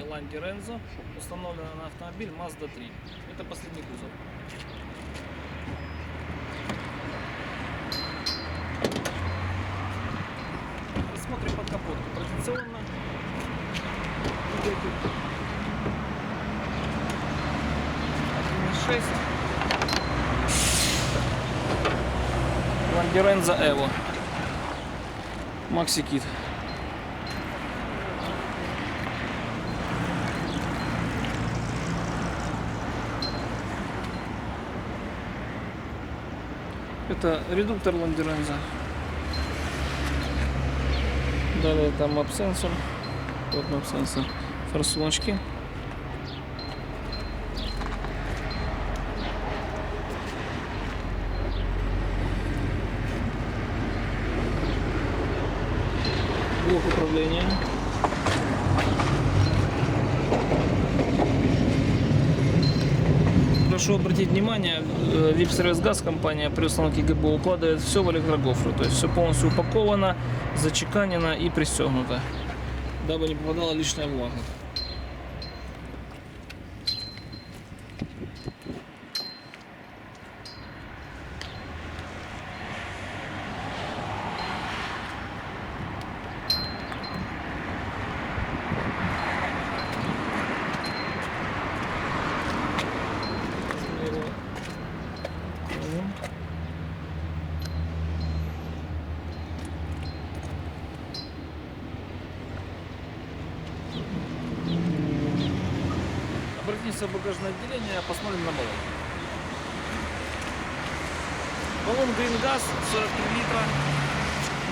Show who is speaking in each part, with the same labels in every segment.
Speaker 1: Ланди Рензо, установлена на автомобиль Mazda 3. Это последний кузов. Смотрим под капотку. Традиционно. Двигатель 1.6. Ланди Рензо Evo. Макси Кит. Это редуктор Ландеренза. Далее там мап-сенсор. Вот мап-сенсор. Форсуночки. Блок управления. Прошу обратить внимание, э, VIP-сервис газ компания при установке ГБО укладывает все в электрогофру, то есть все полностью упаковано, зачеканено и пристегнуто, дабы не попадала лишняя влага. В багажное отделение, посмотрим на баллон. Баллон Green Gas 43 литра.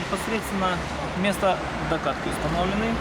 Speaker 1: Непосредственно место докатки установленный.